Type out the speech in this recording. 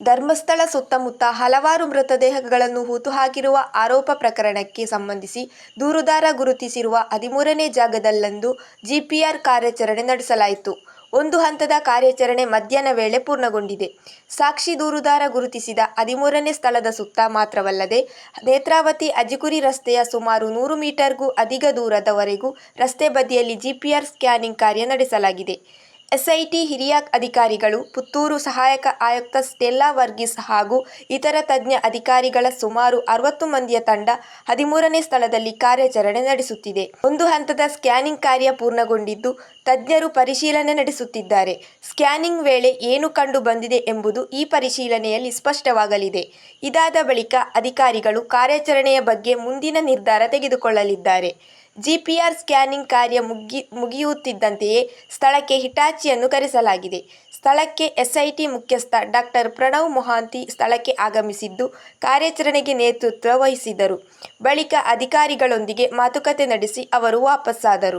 ಧರ್ಮಸ್ಥಳ ಸುತ್ತಮುತ್ತ ಹಲವಾರು ಮೃತದೇಹಗಳನ್ನು ಹೂತುಹಾಕಿರುವ ಆರೋಪ ಪ್ರಕರಣಕ್ಕೆ ಸಂಬಂಧಿಸಿ ದೂರುದಾರ ಗುರುತಿಸಿರುವ ಹದಿಮೂರನೇ ಜಾಗದಲ್ಲಂದು ಜಿಪಿಆರ್ ಕಾರ್ಯಾಚರಣೆ ನಡೆಸಲಾಯಿತು. ಒಂದು ಹಂತದ ಕಾರ್ಯಾಚರಣೆ ಮಧ್ಯಾಹ್ನ ವೇಳೆ ಪೂರ್ಣಗೊಂಡಿದೆ. ಸಾಕ್ಷಿ ದೂರುದಾರ ಗುರುತಿಸಿದ ಹದಿಮೂರನೇ ಸ್ಥಳದ ಸುತ್ತ ಮಾತ್ರವಲ್ಲದೆ, ನೇತ್ರಾವತಿ ಅಜಿಕುರಿ ರಸ್ತೆಯ ಸುಮಾರು ನೂರು ಮೀಟರ್ಗೂ ಅಧಿಕ ದೂರದವರೆಗೂ ರಸ್ತೆ ಬದಿಯಲ್ಲಿ ಜಿಪಿಆರ್ ಸ್ಕ್ಯಾನಿಂಗ್ ಕಾರ್ಯ ನಡೆಸಲಾಗಿದೆ. ಎಸ್ಐಟಿ ಹಿರಿಯ ಅಧಿಕಾರಿಗಳು, ಪುತ್ತೂರು ಸಹಾಯಕ ಆಯುಕ್ತ ಸ್ಟೆಲ್ಲಾ ವರ್ಗೀಸ್ ಹಾಗೂ ಇತರ ತಜ್ಞ ಅಧಿಕಾರಿಗಳ ಸುಮಾರು ಅರವತ್ತು ಮಂದಿಯ ತಂಡ ಹದಿಮೂರನೇ ಸ್ಥಳದಲ್ಲಿ ಕಾರ್ಯಾಚರಣೆ ನಡೆಸುತ್ತಿದೆ. ಒಂದು ಹಂತದ ಸ್ಕ್ಯಾನಿಂಗ್ ಕಾರ್ಯ ಪೂರ್ಣಗೊಂಡಿದ್ದು, ತಜ್ಞರು ಪರಿಶೀಲನೆ ನಡೆಸುತ್ತಿದ್ದಾರೆ. ಸ್ಕ್ಯಾನಿಂಗ್ ವೇಳೆ ಏನು ಕಂಡು ಬಂದಿದೆ ಎಂಬುದು ಈ ಪರಿಶೀಲನೆಯಲ್ಲಿ ಸ್ಪಷ್ಟವಾಗಲಿದೆ. ಇದಾದ ಬಳಿಕ ಅಧಿಕಾರಿಗಳು ಕಾರ್ಯಾಚರಣೆಯ ಬಗ್ಗೆ ಮುಂದಿನ ನಿರ್ಧಾರ ತೆಗೆದುಕೊಳ್ಳಲಿದ್ದಾರೆ. ಜಿಪಿಆರ್ ಸ್ಕ್ಯಾನಿಂಗ್ ಕಾರ್ಯ ಮುಗಿಯುತ್ತಿದ್ದಂತೆಯೇ ಸ್ಥಳಕ್ಕೆ ಹಿಟಾಚಿಯನ್ನು ಕರೆಸಲಾಗಿದೆ. ಸ್ಥಳಕ್ಕೆ ಎಸ್ಐಟಿ ಮುಖ್ಯಸ್ಥ ಡಾಕ್ಟರ್ ಪ್ರಣವ್ ಮೊಹಾಂತಿ ಸ್ಥಳಕ್ಕೆ ಆಗಮಿಸಿದ್ದು, ಕಾರ್ಯಾಚರಣೆಗೆ ನೇತೃತ್ವ ವಹಿಸಿದರು. ಬಳಿಕ ಅಧಿಕಾರಿಗಳೊಂದಿಗೆ ಮಾತುಕತೆ ನಡೆಸಿ ಅವರು ವಾಪಸಾದರು.